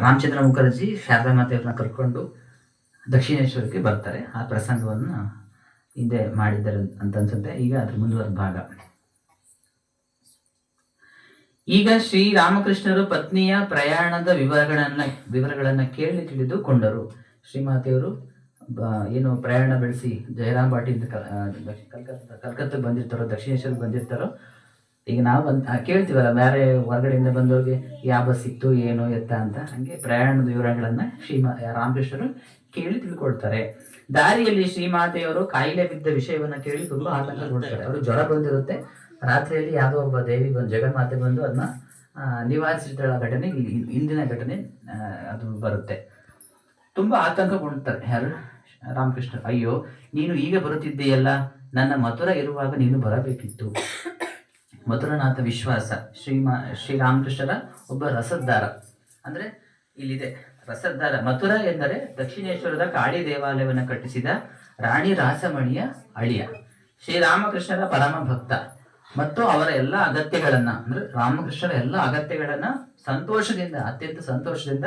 ರಾಮಚಂದ್ರ ಮುಖರ್ಜಿ ಶಾರದಾ ಮಾತೆಯವ್ರನ್ನ ಕರ್ಕೊಂಡು ದಕ್ಷಿಣೇಶ್ವರಕ್ಕೆ ಬರ್ತಾರೆ. ಆ ಪ್ರಸಂಗವನ್ನು ಹಿಂದೆ ಮಾಡಿದ್ದಾರೆ ಅಂತ ಅನ್ಸುತ್ತೆ. ಈಗ ಅದ್ರ ಮುಂದುವರೆದ ಭಾಗ. ಈಗ ಶ್ರೀ ರಾಮಕೃಷ್ಣರು ಪತ್ನಿಯ ಪ್ರಯಾಣದ ವಿವರಗಳನ್ನ ವಿವರಗಳನ್ನ ಕೇಳಿ ತಿಳಿದುಕೊಂಡರು. ಶ್ರೀಮಾತೆಯವರು, ಬ- ಏನು ಪ್ರಯಾಣ ಬೆಳೆಸಿ ಜಯರಾಮ್ ಪಾಟೀಲ್ ಕಲ್ಕತ್ತಾ ಕಲ್ಕತ್ತಾಗೆ ಬಂದಿರ್ತಾರೋ, ದಕ್ಷಿಣೇಶ್ವರಕ್ಕೆ ಬಂದಿರ್ತಾರೋ ಈಗ ನಾವು ಬಂದ್ ಕೇಳ್ತೀವಲ್ಲ ಬೇರೆ ಹೊರಗಡೆಯಿಂದ ಬಂದವ್ರಿಗೆ ಯಾವ ಬಸ್ ಇತ್ತು ಏನು, ಎತ್ತ ಅಂತ. ಹಂಗೆ ಪ್ರಯಾಣದ ವಿವರಗಳನ್ನ ಶ್ರೀಮಾ ರಾಮಕೃಷ್ಣರು ಕೇಳಿ ತಿಳ್ಕೊಳ್ತಾರೆ. ದಾರಿಯಲ್ಲಿ ಶ್ರೀಮಾತೆಯವರು ಕಾಯಿಲೆ ಬಿದ್ದ ವಿಷಯವನ್ನ ಕೇಳಿ ತುಂಬಾ ಆತಂಕಗೊಳ್ತಾರೆ ಅವರು ಜ್ವರ ಬಂದಿರುತ್ತೆ. ರಾತ್ರಿಯಲ್ಲಿ ಯಾವುದೋ ಒಬ್ಬ ದೇವಿ ಬಂದು, ಜಗನ್ಮಾತೆ ಬಂದು ಅದನ್ನ ನಿವಾರಿಸಿದ ಘಟನೆ ಇಂದಿನ ಘಟನೆ ಅದು ಬರುತ್ತೆ. ತುಂಬಾ ಆತಂಕಗೊಳ್ತಾರೆ ಯಾರು? ರಾಮಕೃಷ್ಣ. ಅಯ್ಯೋ, ನೀನು ಈಗ ಬರುತ್ತಿದ್ದೀಯಲ್ಲ. ನನ್ನ ಮಥುರ ಇರುವಾಗ ನೀನು ಬರಬೇಕಿತ್ತು. ಮಧುರನಾಥ ವಿಶ್ವಾಸ, ಶ್ರೀಮಾ, ಶ್ರೀರಾಮಕೃಷ್ಣರ ಒಬ್ಬ ರಸದ್ದಾರ ಅಂದ್ರೆ ಇಲ್ಲಿದೆ. ರಸದ್ದಾರ ಮಥುರ ಎಂದರೆ ದಕ್ಷಿಣೇಶ್ವರದ ಕಾಳಿ ದೇವಾಲಯವನ್ನು ಕಟ್ಟಿಸಿದ ರಾಣಿ ರಾಸಮಣಿಯ ಅಳಿಯ. ಶ್ರೀರಾಮಕೃಷ್ಣರ ಪರಮ ಭಕ್ತ. ಮತ್ತು ಅವರ ಎಲ್ಲ ಅಗತ್ಯಗಳನ್ನ, ಅಂದ್ರೆ ರಾಮಕೃಷ್ಣರ ಎಲ್ಲ ಅಗತ್ಯಗಳನ್ನ ಸಂತೋಷದಿಂದ, ಅತ್ಯಂತ ಸಂತೋಷದಿಂದ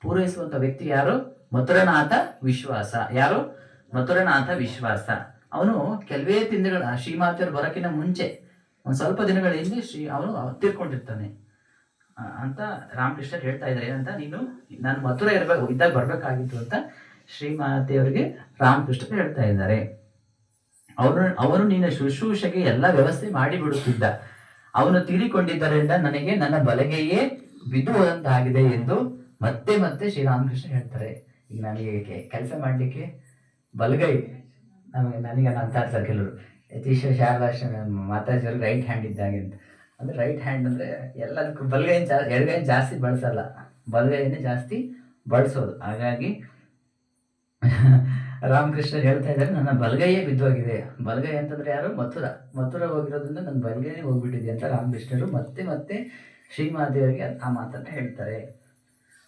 ಪೂರೈಸುವಂತ ವ್ಯಕ್ತಿ ಯಾರು? ಮಥುರನಾಥ ವಿಶ್ವಾಸ. ಯಾರು? ಮಥುರನಾಥ ವಿಶ್ವಾಸ. ಅವನು ಕೆಲವೇ ತಿಂಗಳ ಶ್ರೀಮಾತೆಯವರು ಬರೋಕಿನ ಮುಂಚೆ ಒಂದ್ ಸ್ವಲ್ಪ ದಿನಗಳ ಹಿಂದೆ ಶ್ರೀ ಅವನು ತೀರ್ಕೊಂಡಿರ್ತಾನೆ. ಅಂತ ರಾಮಕೃಷ್ಣ ಹೇಳ್ತಾ ಇದ್ದಾರೆ ಏನಂತ, ನೀನು ನಾನು ಮಥುರ ಇರಬೇಕು, ಇದ್ದಾಗ ಬರ್ಬೇಕಾಗಿತ್ತು ಅಂತ ಶ್ರೀಮಾತೆಯವರಿಗೆ ರಾಮಕೃಷ್ಣ ಹೇಳ್ತಾ ಇದ್ದಾರೆ. ಅವರು ಅವರು ನಿನ್ನ ಶುಶ್ರೂಷೆಗೆ ಎಲ್ಲ ವ್ಯವಸ್ಥೆ ಮಾಡಿ ಬಿಡುತ್ತಿದ್ದ ಅವನು ತೀರಿಕೊಂಡಿದ್ದರಿಂದ ನನಗೆ ನನ್ನ ಬಲಗೆಯೇ ಬಿದ್ದುವಂತಾಗಿದೆ ಎಂದು ಮತ್ತೆ ಮತ್ತೆ ಶ್ರೀರಾಮಕೃಷ್ಣ ಹೇಳ್ತಾರೆ. ಈಗ ನನಗೆ ಕೆಲಸ ಮಾಡ್ಲಿಕ್ಕೆ ಬಲಗೈ. ನನಗೆ ಅಂತ ಇರ್ತಾರೆ ಕೆಲವರು. ಯತೀಶ ಶಾರದಾಶ್ರಮ ಅವ್ರಿಗೆ ರೈಟ್ ಹ್ಯಾಂಡ್ ಇದ್ದಾಗೆ ಅಂತ. ಅಂದ್ರೆ ರೈಟ್ ಹ್ಯಾಂಡ್ ಅಂದ್ರೆ ಎಲ್ಲದಕ್ಕೂ ಬಲಗೈನ ಜಾ, ಎಡಗೈನ ಜಾಸ್ತಿ ಬಳಸಲ್ಲ. ಬಲಗೈನೇ ಜಾಸ್ತಿ ಬಳಸೋದು. ಹಾಗಾಗಿ ರಾಮಕೃಷ್ಣ ಹೇಳ್ತಾ ಇದ್ದಾರೆ, ನನ್ನ ಬಲಗೈಯೇ ಬಿದ್ದೋಗಿದೆ. ಬಲಗೈ ಅಂತಂದ್ರೆ ಯಾರು? ಮಥುರ. ಮಥುರ ಹೋಗಿರೋದ್ರಿಂದ ನನ್ನ ಬಲಗೈನೇ ಹೋಗ್ಬಿಟ್ಟಿದೆ ಅಂತ ರಾಮಕೃಷ್ಣರು ಮತ್ತೆ ಮತ್ತೆ ಶ್ರೀಮಾದೇವರಿಗೆ ಆ ಮಾತನ್ನ ಹೇಳ್ತಾರೆ.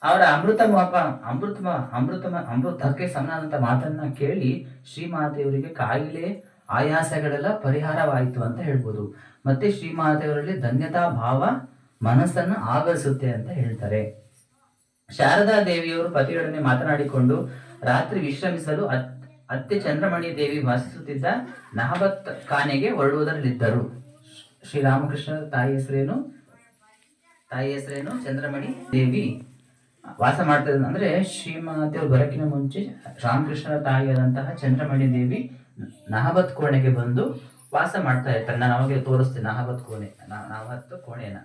ಅವರ ಅಮೃತ ಮಾಪ, ಅಮೃತ ಅಮೃತ ಅಮೃತಕ್ಕೆ ಸಮನಾದಂತ ಮಾತನ್ನ ಕೇಳಿ ಶ್ರೀಮಾದೇವರಿಗೆ ಕಾಯಿಲೆ ಆಯಾಸಗಳೆಲ್ಲ ಪರಿಹಾರವಾಯಿತು ಅಂತ ಹೇಳ್ಬೋದು. ಮತ್ತೆ ಶ್ರೀಮಾತೆಯವರಲ್ಲಿ ಧನ್ಯತಾ ಭಾವ ಮನಸ್ಸನ್ನು ಆವರಿಸುತ್ತೆ ಅಂತ ಹೇಳ್ತಾರೆ. ಶಾರದಾ ದೇವಿಯವರು ಪತಿಯೊಡನೆ ಮಾತನಾಡಿಕೊಂಡು, ರಾತ್ರಿ ವಿಶ್ರಮಿಸಲು ಅತ್- ಅತ್ತೆ ಚಂದ್ರಮಣಿ ದೇವಿ ವಾಸಿಸುತ್ತಿದ್ದ ನಹಬತ್ ಖಾನೆಗೆ ಹೊರಡುವುದರಲ್ಲಿದ್ದರು. ಶ್ರೀರಾಮಕೃಷ್ಣ ತಾಯಿ ಹೆಸರೇನು? ತಾಯಿ ಹೆಸರೇನು? ಚಂದ್ರಮಣಿ ದೇವಿ ವಾಸ ಮಾಡ್ತಾ ಅಂದ್ರೆ ಶ್ರೀಮಾತೆಯವರು ಬರಕಿನ ಮುಂಚೆ ರಾಮಕೃಷ್ಣರ ತಾಯಿಯಾದಂತಹ ಚಂದ್ರಮಣಿ ದೇವಿ ನಹಬತ್ ಕೋಣೆಗೆ ಬಂದು ವಾಸ ಮಾಡ್ತಾ ಇರ್ತಾರೆ. ನಾನು ಅವಾಗೆ ತೋರಿಸ್ತೀನಿ, ನಹಬತ್ ಕೋಣೆ. ನಹಬತ್ ಕೋಣೆನ.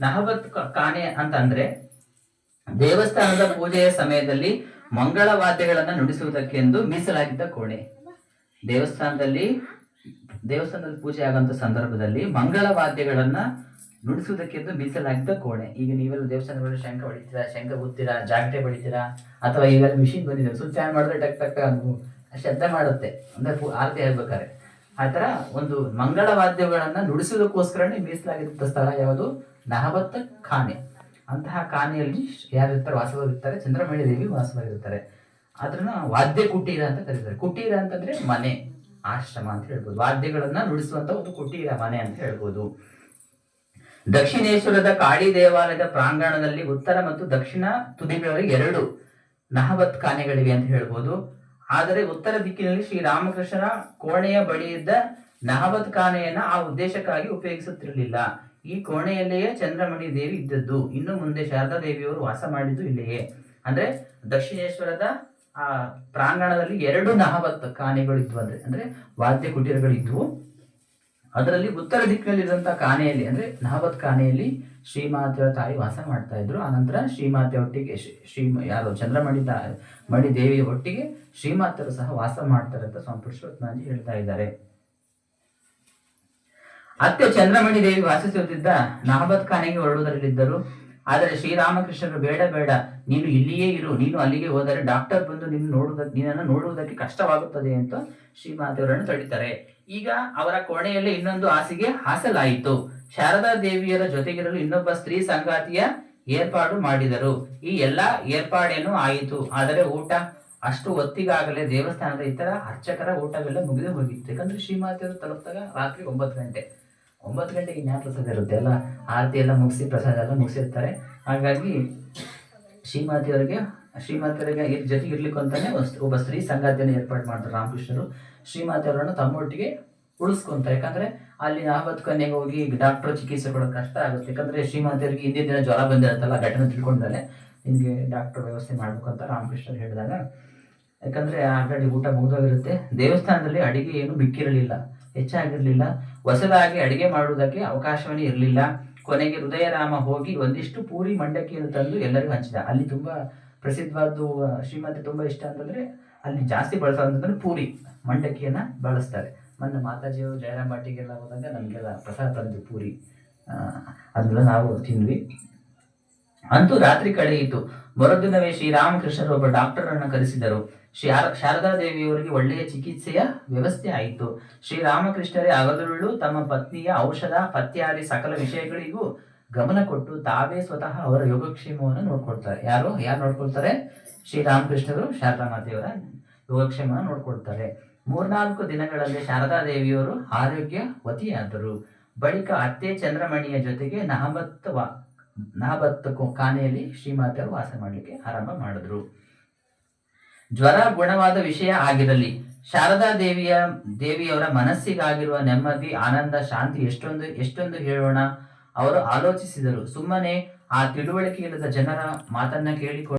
ನಹಬತ್ ಕಾಣೆ ಅಂತಂದ್ರೆ ದೇವಸ್ಥಾನದ ಪೂಜೆಯ ಸಮಯದಲ್ಲಿ ಮಂಗಳ ವಾದ್ಯಗಳನ್ನ ನುಡಿಸುವುದಕ್ಕೆಂದು ಮೀಸಲಾಗಿದ್ದ ಕೋಣೆ. ದೇವಸ್ಥಾನದಲ್ಲಿ ದೇವಸ್ಥಾನದಲ್ಲಿ ಪೂಜೆ ಆಗುವಂತ ಸಂದರ್ಭದಲ್ಲಿ ಮಂಗಳ ವಾದ್ಯಗಳನ್ನ ನುಡಿಸುವುದಕ್ಕೆಂದು ಮೀಸಲಾಗಿದ್ದ ಕೋಣೆ. ಈಗ ನೀವೆಲ್ಲ ದೇವಸ್ಥಾನಗಳಲ್ಲಿ ಶಂಖ ಹೊಡಿತೀರಾ, ಶಂಖ ಗುತ್ತೀರಾ ಜಾಗಟೆ ಬಡಿತೀರಾ, ಅಥವಾ ಈಗ ಮಿಷಿನ್ ಬಂದಿದೆ ಸ್ವಿಚ್ ಆನ್ ಮಾಡಿದ್ರೆ ಟಕ್ ಟಕ್ ಶಬ್ದ ಮಾಡುತ್ತೆ. ಅಂದ್ರೆ ಆರತಿ ಹೇಳ್ಬೇಕಾರೆ ಆ ಥರ ಒಂದು ಮಂಗಳ ವಾದ್ಯಗಳನ್ನ ನುಡಿಸುವುದಕ್ಕೋಸ್ಕರನೇ ಮೀಸಲಾಗಿದ್ದ ಸ್ಥಳ ಯಾವುದು? ನಹಬತ್ತ ಖಾನೆ. ಅಂತಹ ಖಾನೆಯಲ್ಲಿ ಯಾರಿರ್ತಾರೆ? ವಾಸವಾಗಿರ್ತಾರೆ. ಚಂದ್ರಮಣಿ ದೇವಿ ವಾಸವಾಗಿರ್ತಾರೆ. ಅದನ್ನ ವಾದ್ಯ ಕುಟೀರ ಅಂತ ಕರೀತಾರೆ. ಕುಟೀರ ಅಂತಂದ್ರೆ ಮನೆ, ಆಶ್ರಮ ಅಂತ ಹೇಳ್ಬೋದು. ವಾದ್ಯಗಳನ್ನ ನುಡಿಸುವಂತ ಒಂದು ಕುಟೀರ, ಮನೆ ಅಂತ ಹೇಳ್ಬೋದು. ದಕ್ಷಿಣೇಶ್ವರದ ಕಾಳಿ ದೇವಾಲಯದ ಪ್ರಾಂಗಣದಲ್ಲಿ ಉತ್ತರ ಮತ್ತು ದಕ್ಷಿಣ ತುದಿಗಳಲ್ಲಿ ಎರಡು ನಹವತ್ ಖಾನೆಗಳಿವೆ ಅಂತ ಹೇಳ್ಬೋದು. ಆದರೆ ಉತ್ತರ ದಿಕ್ಕಿನಲ್ಲಿ ಶ್ರೀ ರಾಮಕೃಷ್ಣರ ಕೋಣೆಯ ಇದ್ದ ನಹವತ್ ಖಾನೆಯನ್ನ ಆ ಉದ್ದೇಶಕ್ಕಾಗಿ ಉಪಯೋಗಿಸುತ್ತಿರಲಿಲ್ಲ. ಈ ಕೋಣೆಯಲ್ಲಿಯೇ ಚಂದ್ರಮಣಿ ದೇವಿ ಇದ್ದದ್ದು. ಇನ್ನು ಮುಂದೆ ಶಾರದಾ ದೇವಿಯವರು ವಾಸ ಮಾಡಿದ್ದು ಇಲ್ಲಿಯೇ. ಅಂದ್ರೆ ದಕ್ಷಿಣೇಶ್ವರದ, ಆ ಪ್ರಾಂಗಣದಲ್ಲಿ ಎರಡು ನಹಬತ್ ಖಾನೆಗಳು ಇದ್ವು ಅಂದ್ರೆ ಅಂದ್ರೆ ವಾದ್ಯ ಕುಟೀರಗಳಿದ್ವು. ಅದರಲ್ಲಿ ಉತ್ತರ ದಿಕ್ಕಿನಲ್ಲಿರುವಂತಹ ಕಾನೆಯಲ್ಲಿ ಅಂದ್ರೆ ನಹಬತ್ ಕಾನೆಯಲ್ಲಿ ಶ್ರೀಮಾತೆಯ ತಾಯಿ ವಾಸ ಮಾಡ್ತಾ ಇದ್ರು. ಆನಂತರ ಶ್ರೀಮಾತೆ ಒಟ್ಟಿಗೆ ಶ್ರೀ- ಯಾರು ಚಂದ್ರಮಣಿ ಮಣಿ ದೇವಿಯ ಒಟ್ಟಿಗೆ ಶ್ರೀಮಾತರು ಸಹ ವಾಸ ಮಾಡ್ತಾರೆ ಅಂತ ಸ್ವಾಮಿ ಪುರುಷೋತ್ನಾಜಿ ಹೇಳ್ತಾ ಇದ್ದಾರೆ. ಅತ್ತೆ ಚಂದ್ರಮಣಿ ದೇವಿ ವಾಸಿಸುತ್ತಿದ್ದ ನಹಬತ್ ಖಾನೆಗೆ ಹೊರಡುವುದರಲ್ಲಿದ್ದರು ಆದರೆ ಶ್ರೀರಾಮಕೃಷ್ಣರು ಬೇಡ ಬೇಡ. ನೀನು ಇಲ್ಲಿಯೇ ಇರು. ನೀನು ಅಲ್ಲಿಗೆ ಹೋದರೆ ಡಾಕ್ಟರ್ ಬಂದು ನಿನ್ನ ನೋಡುವುದಕ್ಕೆ ನಿನ್ನನ್ನು ನೋಡುವುದಕ್ಕೆ ಕಷ್ಟವಾಗುತ್ತದೆ ಅಂತ ಶ್ರೀಮಾತೆಯವರನ್ನು ತಡೀತಾರೆ ಈಗ ಅವರ ಕೋಣೆಯಲ್ಲಿ ಇನ್ನೊಂದು ಹಾಸಿಗೆ ಹಾಸಲಾಯಿತು. ಶಾರದಾ ದೇವಿಯರ ಜೊತೆಗಿರಲು ಇನ್ನೊಬ್ಬ ಸ್ತ್ರೀ ಸಂಗಾತಿಯ ಏರ್ಪಾಡು ಮಾಡಿದರು. ಈ ಎಲ್ಲಾ ಏರ್ಪಾಡೇನು ಆಯಿತು. ಆದರೆ ಊಟ ಅಷ್ಟು ಹೊತ್ತಿಗಾಗಲೇ ದೇವಸ್ಥಾನದ ಇತರ ಅರ್ಚಕರ ಊಟವೆಲ್ಲ ಮುಗಿದು ಹೋಗಿತ್ತು. ಯಾಕಂದ್ರೆ ಶ್ರೀಮಾತೆಯವರು ತಲುಪಿದಾಗ ರಾತ್ರಿ ಒಂಬತ್ತು ಗಂಟೆ. ಒಂಬತ್ತು ಗಂಟೆಗೆ ಜ್ಞಾನ ಪ್ರಸಾದ ಇರುತ್ತೆ, ಎಲ್ಲ ಆರತಿ ಎಲ್ಲ ಮುಗಿಸಿ ಪ್ರಸಾದ ಎಲ್ಲ ಮುಗಿಸಿರ್ತಾರೆ. ಹಾಗಾಗಿ ಶ್ರೀಮಾತೆಯವರಿಗೆ ಶ್ರೀಮಾತೆಯವರಿಗೆ ಜೊತೆಗೆ ಇರ್ಲಿಕ್ಕೆ ಅಂತಾನೆ ಒಬ್ಬ ಸ್ತ್ರೀ ಸಂಗಾತಿಯನ್ನು ಏರ್ಪಾಡು ಮಾಡ್ತಾರೆ ರಾಮಕೃಷ್ಣರು. ಶ್ರೀಮತಿಯವರನ್ನು ತಮ್ಮೊಟ್ಟಿಗೆ ಉಳಿಸ್ಕೊಂತಾರೆ. ಯಾಕಂದ್ರೆ ಅಲ್ಲಿ ಆವತ್ತು ಕನ್ಯೆಗೆ ಹೋಗಿ ಡಾಕ್ಟರ್ ಚಿಕಿತ್ಸೆ ಕೊಡೋದು ಕಷ್ಟ ಆಗುತ್ತೆ. ಯಾಕಂದ್ರೆ ಶ್ರೀಮಾತೆಯವರಿಗೆ ಹಿಂದಿನ ದಿನ ಜ್ವರ ಬಂದಿರುತ್ತಲ್ಲ, ಘಟನೆ ತಿಳ್ಕೊಂಡ್ಮೇಲೆ ನಿಮಗೆ ಡಾಕ್ಟರ್ ವ್ಯವಸ್ಥೆ ಮಾಡ್ಬೇಕು ಅಂತ ರಾಮಕೃಷ್ಣರು ಹೇಳಿದಾಗ ಯಾಕಂದ್ರೆ ಆಲ್ರೆಡಿ ಊಟ ಮುಗಿದೋಗಿರುತ್ತೆ. ದೇವಸ್ಥಾನದಲ್ಲಿ ಅಡಿಗೆ ಏನು ಬಿಕ್ಕಿರಲಿಲ್ಲ, ಹೆಚ್ಚಾಗಿರಲಿಲ್ಲ. ಹೊಸದಾಗಿ ಅಡಿಗೆ ಮಾಡುವುದಕ್ಕೆ ಅವಕಾಶವೇ ಇರಲಿಲ್ಲ. ಕೊನೆಗೆ ಹೃದಯರಾಮ ಹೋಗಿ ಒಂದಿಷ್ಟು ಪೂರಿ ಮಂಡಕ್ಕಿಯನ್ನು ತಂದು ಎಲ್ಲರಿಗೂ ಹಂಚಿದ. ಅಲ್ಲಿ ತುಂಬಾ ಪ್ರಸಿದ್ಧವಾದ್ದು ಶ್ರೀಮಂತೆ ತುಂಬ ಇಷ್ಟ ಅಂತಂದ್ರೆ ಅಲ್ಲಿ ಜಾಸ್ತಿ ಬಳಸೋದಂತಂದ್ರೆ ಪೂರಿ ಮಂಡಕ್ಕಿಯನ್ನ ಬಳಸ್ತಾರೆ. ಮೊನ್ನೆ ಮಾತಾಜಿಯವರು ಜಯರಾಮ್ ಬಾಟಿಗೆಲ್ಲ ಹೋದಾಗ ನಮಗೆಲ್ಲ ಪ್ರಸಾದ ತಂದು ಪೂರಿ ಅದನ್ನೆಲ್ಲ ನಾವು ತಿಂದ್ವಿ. ಅಂತೂ ರಾತ್ರಿ ಕಳೆಯಿತು ಮರುದಿನವೇ ಶ್ರೀರಾಮಕೃಷ್ಣರು ಒಬ್ಬ ಡಾಕ್ಟರನ್ನು ಕರೆಸಿದರು. ಶ್ರೀ ಶಾರ- ಶಾರದಾ ದೇವಿಯವರಿಗೆ ಒಳ್ಳೆಯ ಚಿಕಿತ್ಸೆಯ ವ್ಯವಸ್ಥೆ ಆಯಿತು. ಶ್ರೀರಾಮಕೃಷ್ಣರೇ ಹಗಲುರುಳು ತಮ್ಮ ಪತ್ನಿಯ ಔಷಧ, ಪತ್ಯಾದಿ ಸಕಲ ವಿಷಯಗಳಿಗೂ ಗಮನ ಕೊಟ್ಟು ತಾವೇ ಸ್ವತಃ ಅವರ ಯೋಗಕ್ಷೇಮವನ್ನು ನೋಡ್ಕೊಳ್ತಾರೆ. ಯಾರು? ಯಾರು ನೋಡ್ಕೊಳ್ತಾರೆ? ಶ್ರೀರಾಮಕೃಷ್ಣರು ಶಾರದಾ ಮಾತೆಯವರ ಯೋಗಕ್ಷೇಮವನ್ನು ನೋಡ್ಕೊಳ್ತಾರೆ. ಮೂರ್ನಾಲ್ಕು ದಿನಗಳಲ್ಲಿ ಶಾರದಾ ದೇವಿಯವರು ಆರೋಗ್ಯವತಿಯಾದರು ಬಳಿಕ ಅತ್ತೆ ಚಂದ್ರಮಣಿಯ ಜೊತೆಗೆ ನಹಬತ್ ಕೊ- ಕಾನೆಯಲ್ಲಿ ಶ್ರೀಮಾತೆಯವರು ವಾಸ ಮಾಡಲಿಕ್ಕೆ ಆರಂಭ ಮಾಡಿದ್ರು. ಜ್ವರ ಗುಣವಾದ ವಿಷಯ ಆಗಿರಲಿ, ಶಾರದಾ ದೇವಿಯ, ದೇವಿಯವರ ಮನಸ್ಸಿಗಾಗಿರುವ ನೆಮ್ಮದಿ, ಆನಂದ, ಶಾಂತಿ ಎಷ್ಟೊಂದು ಎಷ್ಟೊಂದು ಹೇಳೋಣ? ಅವರು ಆಲೋಚಿಸಿದರು. ಸುಮ್ಮನೆ ಆ ತಿಳುವಳಿಕೆ ಇಲ್ಲದ ಜನರ ಮಾತನ್ನ ಕೇಳಿಕೊಂಡು